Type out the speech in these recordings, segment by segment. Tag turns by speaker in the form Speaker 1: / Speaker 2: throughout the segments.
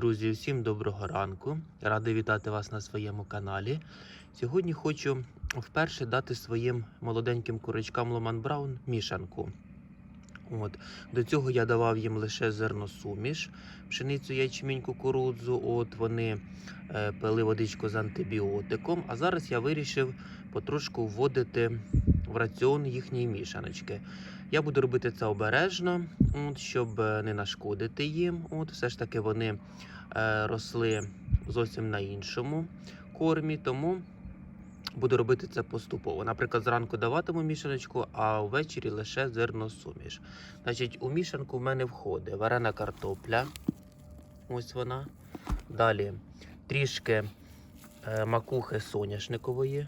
Speaker 1: Друзі, всім доброго ранку. Радий вітати вас на своєму каналі. Сьогодні хочу вперше дати своїм молоденьким курочкам Ломан Браун мішанку. От. До цього я давав їм лише зерносуміш, пшеницю, ячмінь, кукурудзу. От вони е, пили водичку з антибіотиком. А зараз я вирішив потрошку вводити в раціон їхньої мішаночки. Я буду робити це обережно, от, щоб е, не нашкодити їм. От, все ж таки вони е, росли зовсім на іншому кормі, тому буду робити це поступово. Наприклад, зранку даватиму мішаночку, а ввечері лише зерносуміш. Значить, у мішанку в мене входить варена картопля. Ось вона. Далі трішки е, макухи соняшникової.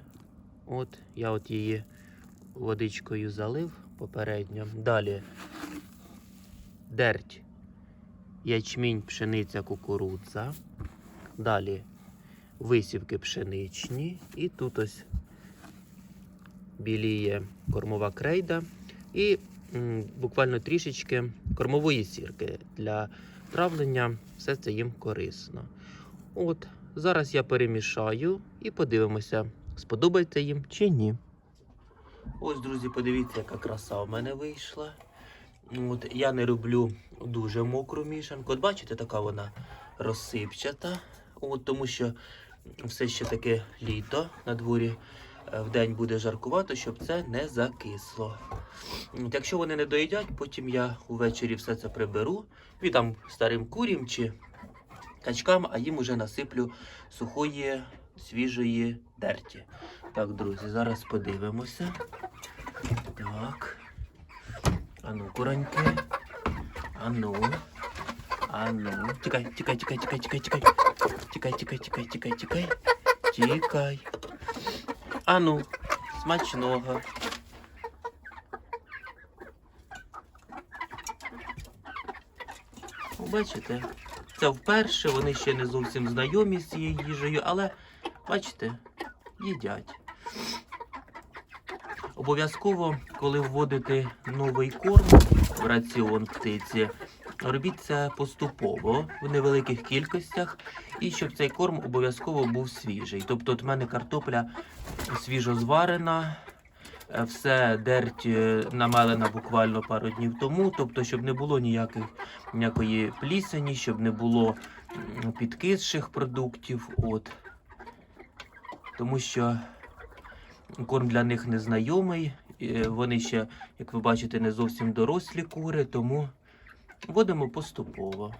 Speaker 1: От, я от її водичкою залив попередньо. Далі дерть, ячмінь, пшениця, кукурудза. Далі висівки пшеничні. І тут ось біліє кормова крейда. І буквально трішечки кормової сірки для травлення. Все це їм корисно. От, зараз я перемішаю і подивимося, сподобається їм чи ні. Ось, друзі, подивіться, яка краса в мене вийшла. От, я не люблю дуже мокру мішанку. От бачите, така вона розсипчата. От, тому що все ще таке літо на дворі. е, Вдень буде жаркувато, щоб це не закисло. От, якщо вони не доїдять, потім я увечері все це приберу, віддам старим курям чи качкам, а їм уже насиплю сухої свіжої дерті. Так, друзі, зараз подивимося. Так. Ану, кураньки. Ану. Ану. Тікай, тікай, тікай, тікай, тікай, тікай. Тікай, тікай, тікай, тікай, тікай. Тікай. Ану, смачного. Бачите? Це вперше, вони ще не зовсім знайомі з цією їжею, але бачите, їдять. Обов'язково, коли вводите новий корм в раціон птиці, робіть це поступово в невеликих кількостях, і щоб цей корм обов'язково був свіжий. Тобто, от в мене картопля свіжо зварена, е, все дерть е, намелена буквально пару днів тому, тобто, щоб не було ніяких, ніякої плісені, щоб не було підкисших продуктів. От. Тому що корм для них незнайомий. Вони ще, як ви бачите, не зовсім дорослі кури, тому вводимо поступово.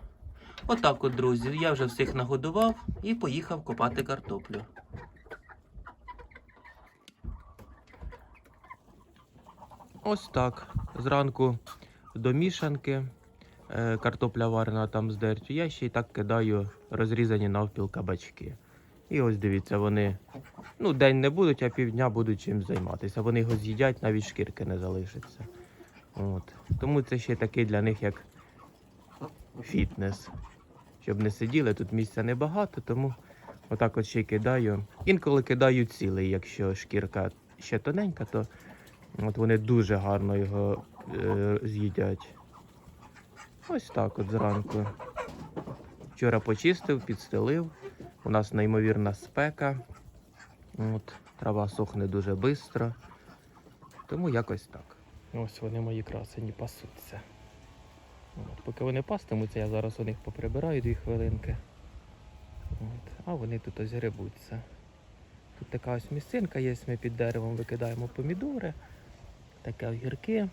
Speaker 1: Отак от, друзі, я вже всіх нагодував і поїхав копати картоплю. Ось так. Зранку до мішанки. е, Картопля варена там з дертю. Я ще й так кидаю розрізані навпіл кабачки. І ось дивіться, вони ну, день не будуть, а півдня будуть чим займатися. Вони його з'їдять, навіть шкірки не залишиться. От. Тому це ще такий для них як фітнес. Щоб не сиділи, тут місця небагато, тому отак от ще кидаю. Інколи кидаю цілий, якщо шкірка ще тоненька, то от вони дуже гарно його е, з'їдять. Ось так от зранку. Вчора почистив, підстелив. У нас неймовірна спека. От, трава сохне дуже швидко. Тому якось так. Ось вони мої красені пасуться. От, поки вони пастимуться, я зараз у них поприбираю дві хвилинки. От, а вони тут ось грибуться. Тут така ось місцинка є, ми під деревом викидаємо помідори, таке огірки.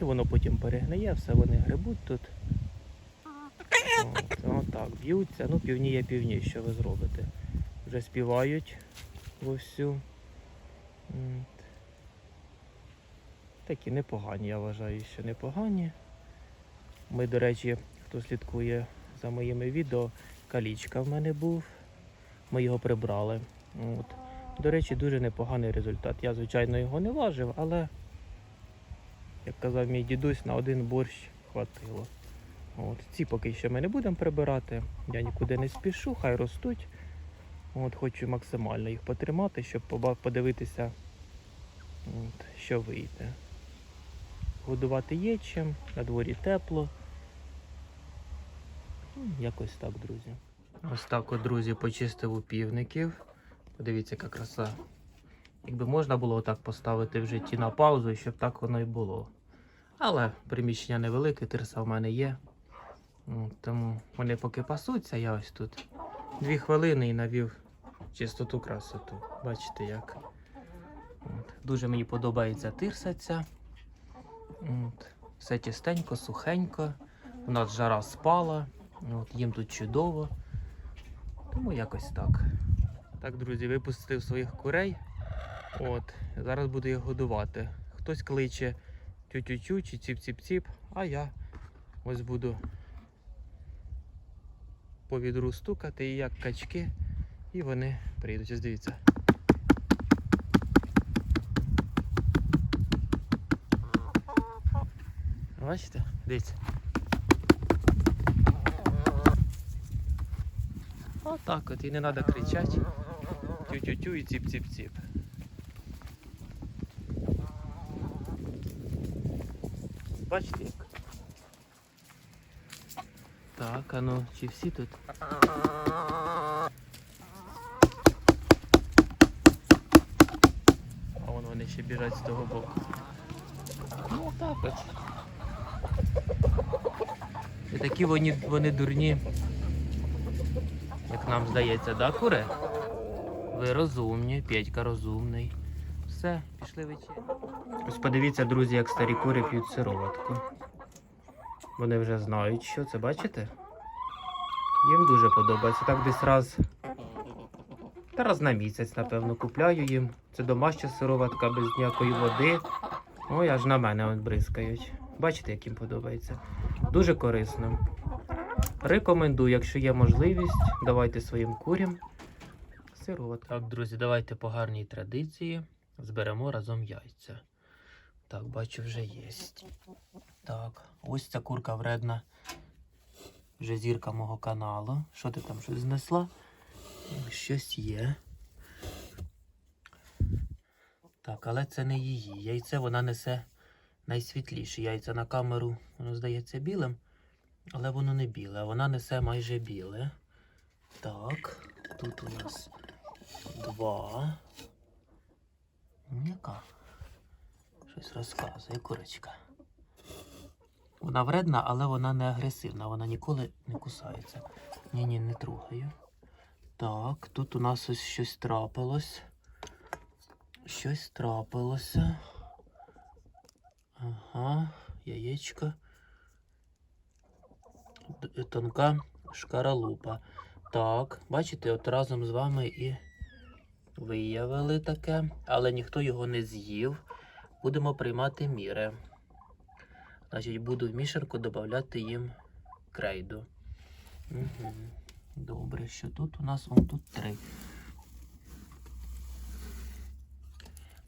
Speaker 1: І воно потім перегниє, все вони грибуть тут. От, отак, б'ються. Ну, півні є півні, що ви зробите. Вже співають вовсю. Такі непогані, я вважаю, що непогані. Ми, до речі, хто слідкує за моїми відео, калічка в мене був. Ми його прибрали. От. До речі, дуже непоганий результат. Я, звичайно, його не важив, але, як казав мій дідусь, на один борщ хватило. От. Ці поки що ми не будемо прибирати. Я нікуди не спішу, хай ростуть. От, хочу максимально їх потримати, щоб подивитися, от, що вийде. Годувати є чим, на дворі тепло. Ну, Якось так, друзі. Ось так, от, друзі, почистив у півників. Подивіться, яка краса. Якби можна було отак поставити в житті на паузу, щоб так воно і було. Але приміщення невелике, тирса в мене є. От, тому вони поки пасуться, я ось тут дві хвилини і навів чистоту красоту. Бачите як. От. Дуже мені подобається тирса. От. Все чистенько, сухенько. У нас жара спала. От, їм тут чудово. Тому якось так. Так, друзі, випустив своїх курей. От, зараз буду їх годувати. Хтось кличе тю-тю-тю чи ціп-ціп-ціп, а я ось буду по відру стукати як качки, і вони прийдуть. Ось дивіться. Бачите? Дивіться. Отак от, і не треба кричати. Тю-тю-тю і ціп-ціп-ціп. Бачите як? Так, а ну, чи всі тут? А вон вони ще біжать з того боку. Ну так от. І такі вони, вони дурні. Як нам здається, да, куре? Ви розумні, Петька розумний. Все, пішли вечеряти. Ось подивіться, друзі, як старі кури п'ють сироватку. Вони вже знають, що це, бачите? Їм дуже подобається. Так десь раз. Та раз на місяць, напевно, купляю їм. Це домашня сироватка без ніякої води. Ой, аж на мене от бризкають. Бачите, як їм подобається. Дуже корисно. Рекомендую, якщо є можливість, давайте своїм курям сироватку. Так, друзі, давайте по гарній традиції зберемо разом яйця. Так, бачу, вже є. Так, ось ця курка вредна. Вже зірка мого каналу. Що ти там щось знесла? Щось є. Так, але це не її. Яйце вона несе найсвітліше. Яйця на камеру, воно здається білим, але воно не біле, вона несе майже біле. Так, тут у нас два. Ну, Яка? Щось розказує курочка. Вона вредна, але вона не агресивна, вона ніколи не кусається. Ні-ні, не трогаю. Так, тут у нас ось щось трапилось. Щось трапилося. Ага, яєчко. Тонка шкаралупа. Так, бачите, от разом з вами і виявили таке, але ніхто його не з'їв. Будемо приймати міри. Значить, буду в мішерку додати їм крейду. Угу. Добре, що тут у нас? Вон тут три.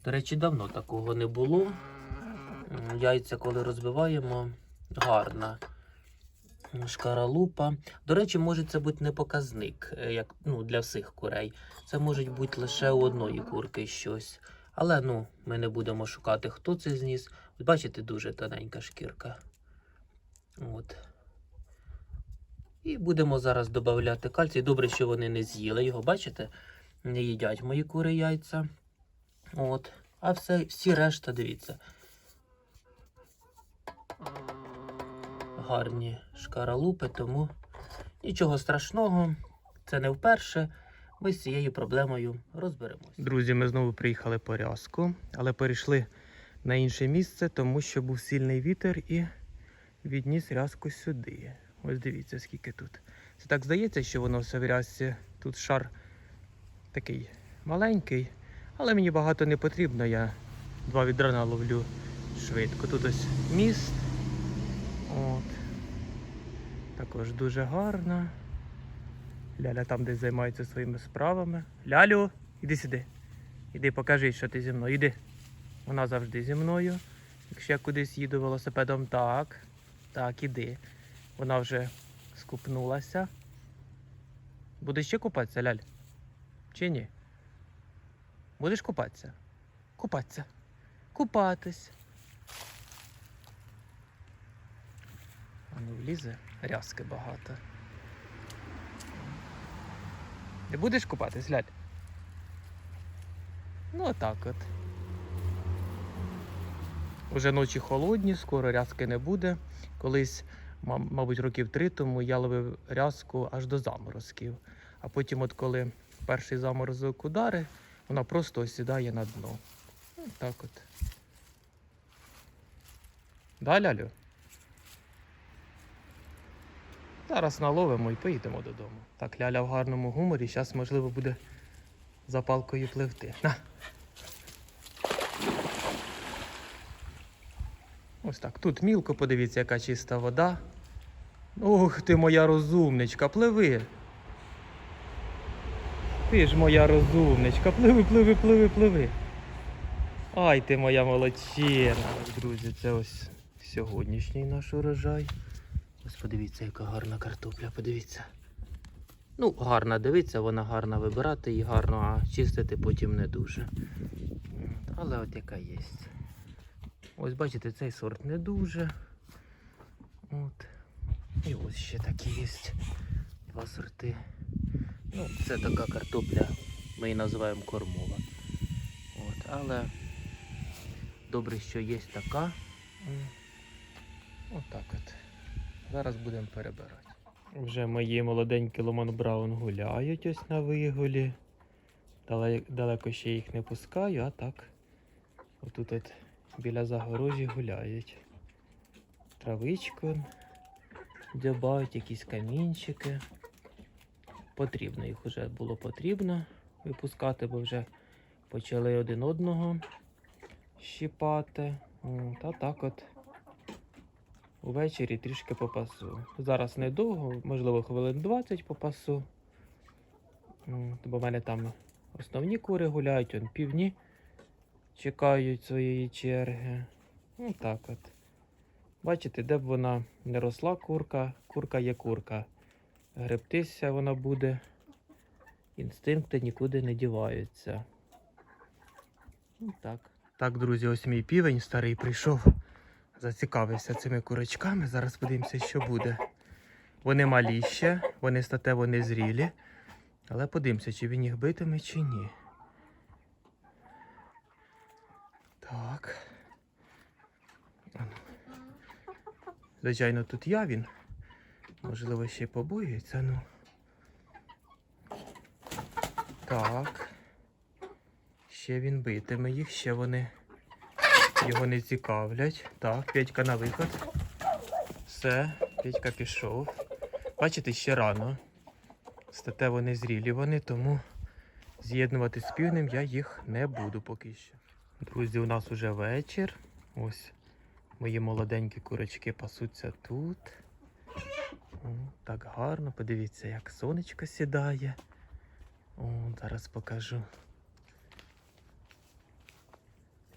Speaker 1: До речі, давно такого не було. Яйця, коли розбиваємо, гарна шкаралупа. До речі, може це бути не показник, е, як ну, для всіх курей. Це може бути лише у одної курки щось. Але ну, ми не будемо шукати, хто це зніс. От бачите, дуже тоненька шкірка. От. І будемо зараз додати кальцій. Добре, що вони не з'їли його, бачите? Не їдять мої кури яйця. От. А все, всі решта, дивіться. Гарні шкаралупи, тому нічого страшного. Це не вперше. Ми з цією проблемою розберемося. Друзі, ми знову приїхали по рязку, але перейшли на інше місце, тому що був сильний вітер і відніс рязку сюди. Ось дивіться, скільки тут. Це так здається, що воно все в рязці. Тут шар такий маленький, але мені багато не потрібно. Я два відра наловлю швидко. Тут ось міст. От. Також дуже гарно. Ляля там десь займається своїми справами. Лялю, іди сюди. Іди, покажи, що ти зі мною. Іди. Вона завжди зі мною. Якщо я кудись їду велосипедом, так. Так, іди. Вона вже скупнулася. Будеш ще купатися, Ляль? Чи ні? Будеш купатися? Купатися. Купатись. А ну влізе, рязки багато. Не будеш купатись, Ляль? Ну, отак от. Уже ночі холодні, скоро рязки не буде. Колись, мабуть, років три тому я ловив рязку аж до заморозків. А потім, от коли перший заморозок удари, вона просто осідає на дно. Ну, так от. Да, Лялю? Зараз наловимо і поїдемо додому. Так, Ляля в гарному гуморі, зараз, можливо, буде запалкою пливти. На. Ось так. Тут мілко, подивіться, яка чиста вода. Ух ти, моя розумничка, пливи. Ти ж моя розумничка, пливи, пливи, пливи, пливи. Ай ти моя молодчина. Друзі, це ось сьогоднішній наш урожай. Ось подивіться, яка гарна картопля, подивіться. Ну, гарна дивиться, вона гарна вибирати і гарно, а чистити потім не дуже. Але от яка є. Ось бачите, цей сорт не дуже. От. І ось ще такі є. Два сорти. Ну, це така картопля, ми її називаємо кормова. От, але добре, що є така. Отак от. Зараз будемо перебирати. Вже мої молоденькі Ломан Браун гуляють ось на вигулі. Далеко ще їх не пускаю, а так. Отут от біля загорожі гуляють. Травичку дзьобають, якісь камінчики. Потрібно їх вже було потрібно випускати, бо вже почали один одного щіпати. От, а так от увечері трішки попасу. Зараз недовго, можливо, хвилин 20 попасу. Бо в мене там основні кури гуляють, он півні чекають своєї черги. Ну так от. Бачите, де б вона не росла курка, курка є курка. Гребтися вона буде. Інстинкти нікуди не діваються. Ну так. Так, друзі, ось мій півень старий прийшов зацікавився цими курочками. Зараз подивимося, що буде. Вони малі ще, вони статево не зрілі. Але подивимося, чи він їх битиме, чи ні. Так. Звичайно, тут я він. Можливо, ще побоюється, ну. Так. Ще він битиме їх, ще вони його не цікавлять. Так, Петька на виход. Все, Петька пішов. Бачите, ще рано. Статево незрілі вони, тому з'єднувати з півнем я їх не буду поки що. Друзі, у нас уже вечір. Ось мої молоденькі курочки пасуться тут. О, так гарно, подивіться, як сонечко сідає. О, зараз покажу.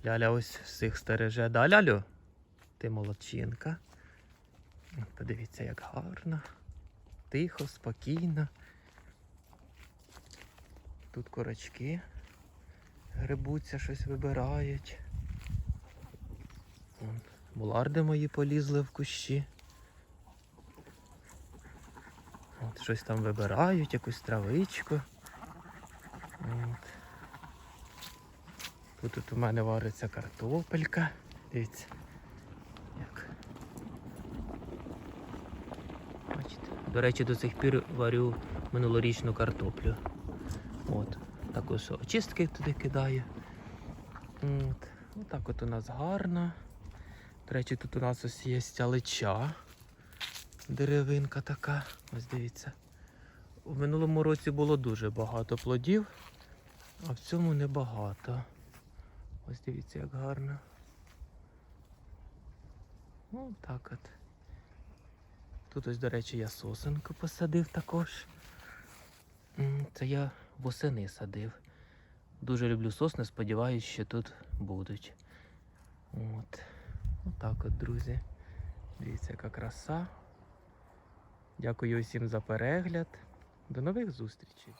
Speaker 1: Ляля ось всіх стереже. Да, Лялю? Ти молодчинка. Подивіться, як гарно. Тихо, спокійно. Тут корочки грибуться, щось вибирають. Вон, Муларди мої полізли в кущі. От, щось там вибирають, якусь травичку. От. Тут, тут у мене вариться картопелька. Дивіться. Як. Бачите? До речі, до сих пір варю минулорічну картоплю. От. Також очистки туди кидаю. От. Отак от у нас гарно. До речі, тут у нас ось є стялича. Деревинка така. Ось дивіться. У минулому році було дуже багато плодів, а в цьому небагато. Ось дивіться, як гарно. Ну, так от. Тут ось, до речі, я сосенку посадив також. Це я восени садив. Дуже люблю сосни, сподіваюся, що тут будуть. От. Отак от, друзі. Дивіться, яка краса. Дякую усім за перегляд. До нових зустрічей.